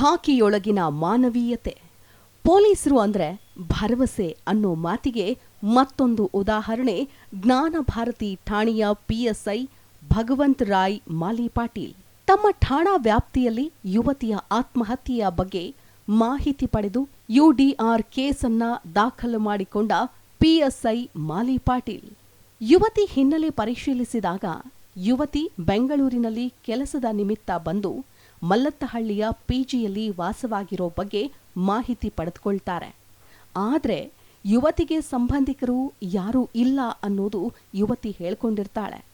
ಖಾಕಿಯೊಳಗಿನ ಮಾನವೀಯತೆ. ಪೊಲೀಸರು ಅಂದ್ರೆ ಭರವಸೆ ಅನ್ನೋ ಮಾತಿಗೆ ಮತ್ತೊಂದು ಉದಾಹರಣೆ ಜ್ಞಾನ ಭಾರತಿ ಠಾಣೆಯ ಪಿಎಸ್ಐ ಭಗವಂತ್ ರಾಯ್ ಮಾಲಿ ಪಾಟೀಲ್. ತಮ್ಮ ಠಾಣಾ ವ್ಯಾಪ್ತಿಯಲ್ಲಿ ಯುವತಿಯ ಆತ್ಮಹತ್ಯೆಯ ಬಗ್ಗೆ ಮಾಹಿತಿ ಪಡೆದು ಯುಡಿಆರ್ ಕೇಸನ್ನ ದಾಖಲು ಮಾಡಿಕೊಂಡ ಪಿಎಸ್ಐ ಮಾಲಿ ಪಾಟೀಲ್. ಯುವತಿ ಹಿನ್ನೆಲೆ ಪರಿಶೀಲಿಸಿದಾಗ ಯುವತಿ ಬೆಂಗಳೂರಿನಲ್ಲಿ ಕೆಲಸದ ನಿಮಿತ್ತ ಬಂದು ಮಲ್ಲತ್ತಹಳ್ಳಿಯ ಪಿಜಿಯಲ್ಲಿ ವಾಸವಾಗಿರೋ ಬಗ್ಗೆ ಮಾಹಿತಿ ಪಡೆದುಕೊಳ್ತಾರೆ. ಆದರೆ ಯುವತಿಗೆ ಸಂಬಂಧಿಕರು ಯಾರೂ ಇಲ್ಲ ಅನ್ನೋದು ಯುವತಿ ಹೇಳ್ಕೊಂಡಿರ್ತಾಳೆ.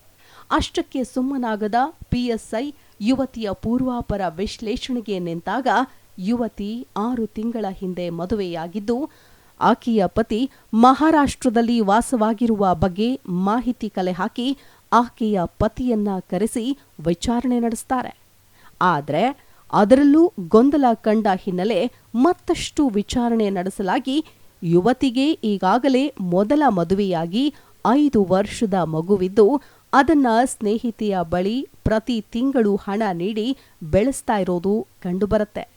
ಅಷ್ಟಕ್ಕೆ ಸುಮ್ಮನಾಗದ ಪಿಎಸ್ಐ ಯುವತಿಯ ಪೂರ್ವಾಪರ ವಿಶ್ಲೇಷಣೆಗೆ ನಿಂತಾಗ ಯುವತಿ ಆರು ತಿಂಗಳ ಹಿಂದೆ ಮದುವೆಯಾಗಿದ್ದು, ಆಕೆಯ ಪತಿ ಮಹಾರಾಷ್ಟ್ರದಲ್ಲಿ ವಾಸವಾಗಿರುವ ಬಗ್ಗೆ ಮಾಹಿತಿ ಕಲೆ ಹಾಕಿ ಆಕೆಯ ಪತಿಯನ್ನ ಕರೆಸಿ ವಿಚಾರಣೆ ನಡೆಸ್ತಾರೆ. ಆದರೆ ಅದರಲ್ಲೂ ಗೊಂದಲ ಕಂಡ ಹಿನ್ನೆಲೆ ಮತ್ತಷ್ಟು ವಿಚಾರಣೆ ನಡೆಸಲಾಗಿ ಯುವತಿಗೆ ಈಗಾಗಲೇ ಮೊದಲ ಮದುವೆಯಾಗಿ ಐದು ವರ್ಷದ ಮಗುವಿದ್ದು ಅದನ್ನ ಸ್ನೇಹಿತೆಯ ಬಳಿ ಪ್ರತಿ ತಿಂಗಳು ಹಣ ನೀಡಿ ಬೆಳೆಸ್ತಾ ಇರೋದು ಕಂಡುಬರುತ್ತೆ.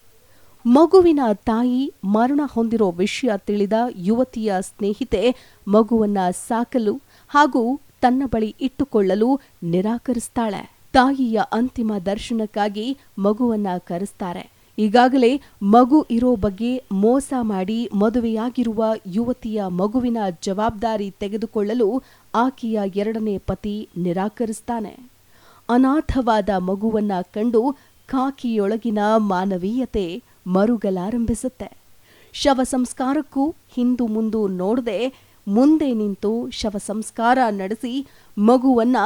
ಮಗುವಿನ ತಾಯಿ ಮರಣ ಹೊಂದಿರೋ ವಿಷಯ ತಿಳಿದ ಯುವತಿಯ ಸ್ನೇಹಿತೆ ಮಗುವನ್ನ ಸಾಕಲು ಹಾಗೂ ತನ್ನ ಬಳಿ ಇಟ್ಟುಕೊಳ್ಳಲು ನಿರಾಕರಿಸ್ತಾಳೆ. ತಾಯಿಯ ಅಂತಿಮ ದರ್ಶನಕ್ಕಾಗಿ ಮಗುವನ್ನ ಕರೆಸ್ತಾರೆ. ಈಗಾಗಲೇ ಮಗು ಇರೋ ಬಗ್ಗೆ ಮೋಸ ಮಾಡಿ ಮದುವೆಯಾಗಿರುವ ಯುವತಿಯ ಮಗುವಿನ ಜವಾಬ್ದಾರಿ ತೆಗೆದುಕೊಳ್ಳಲು ಆಕೆಯ ಎರಡನೇ ಪತಿ ನಿರಾಕರಿಸ್ತಾನೆ. ಅನಾಥವಾದ ಮಗುವನ್ನ ಕಂಡು ಕಾಕಿಯೊಳಗಿನ ಮಾನವೀಯತೆ ಮರುಗಲಾರಂಭಿಸುತ್ತೆ. ಶವ ಸಂಸ್ಕಾರಕ್ಕೂ ಹಿಂದು ಮುಂದು ನೋಡದೆ ಮುಂದೆ ನಿಂತು ಶವ ಸಂಸ್ಕಾರ ನಡೆಸಿ ಮಗುವನ್ನ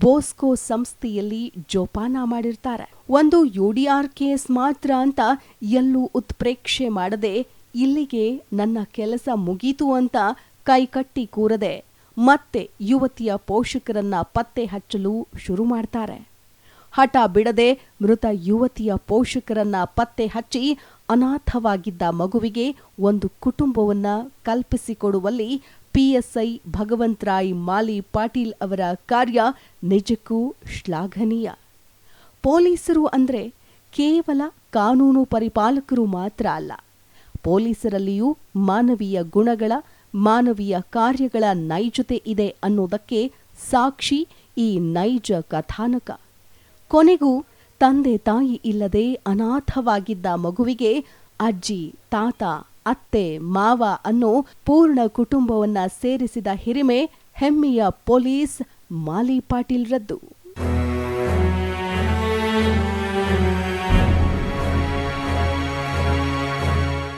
ಬೋಸ್ಕೋ ಸಂಸ್ಥೆಯಲ್ಲಿ ಜೋಪಾನ ಮಾಡಿರ್ತಾರೆ. ಒಂದು ಯುಡಿಆರ್ ಕೇಸ್ ಮಾತ್ರ ಅಂತ ಎಲ್ಲೂ ಉತ್ಪ್ರೇಕ್ಷೆ ಮಾಡದೆ ಇಲ್ಲಿಗೆ ನನ್ನ ಕೆಲಸ ಮುಗೀತು ಅಂತ ಕೈಕಟ್ಟಿ ಕೂರದೆ ಮತ್ತೆ ಯುವತಿಯ ಪೋಷಕರನ್ನ ಪತ್ತೆ ಹಚ್ಚಲು ಶುರು ಮಾಡ್ತಾರೆ. ಹಠ ಬಿಡದೆ ಮೃತ ಯುವತಿಯ ಪೋಷಕರನ್ನ ಪತ್ತೆ ಹಚ್ಚಿ ಅನಾಥವಾಗಿದ್ದ ಮಗುವಿಗೆ ಒಂದು ಕುಟುಂಬವನ್ನ ಕಲ್ಪಿಸಿಕೊಡುವಲ್ಲಿ ಪಿಎಸ್ಐ ಭಗವಂತರಾಯ್ ಮಾಲಿ ಪಾಟೀಲ್ ಅವರ ಕಾರ್ಯ ನಿಜಕ್ಕೂ ಶ್ಲಾಘನೀಯ. ಪೊಲೀಸರು ಅಂದ್ರೆ ಕೇವಲ ಕಾನೂನು ಪರಿಪಾಲಕರು ಮಾತ್ರ ಅಲ್ಲ. ಪೊಲೀಸರಲ್ಲಿಯೂ ಮಾನವೀಯ ಗುಣಗಳ, ಮಾನವೀಯ ಕಾರ್ಯಗಳ ನೈಜತೆ ಇದೆ ಅನ್ನೋದಕ್ಕೆ ಸಾಕ್ಷಿ ಈ ನೈಜ ಕಥಾನಕ. ಕೊನೆಗೂ ತಂದೆ ತಾಯಿ ಇಲ್ಲದೆ ಅನಾಥವಾಗಿದ್ದ ಮಗುವಿಗೆ ಅಜ್ಜಿ, ತಾತ ಅತ್ತೆ ಮಾವ ಅನ್ನೋ ಪೂರ್ಣ ಕುಟುಂಬವನ್ನ ಸೇರಿಸಿದ ಹಿರಿಮೆ ಹೆಮ್ಮೆಯ ಪೊಲೀಸ್ ಮಾಲಿ ಪಾಟೀಲ್ರದ್ದು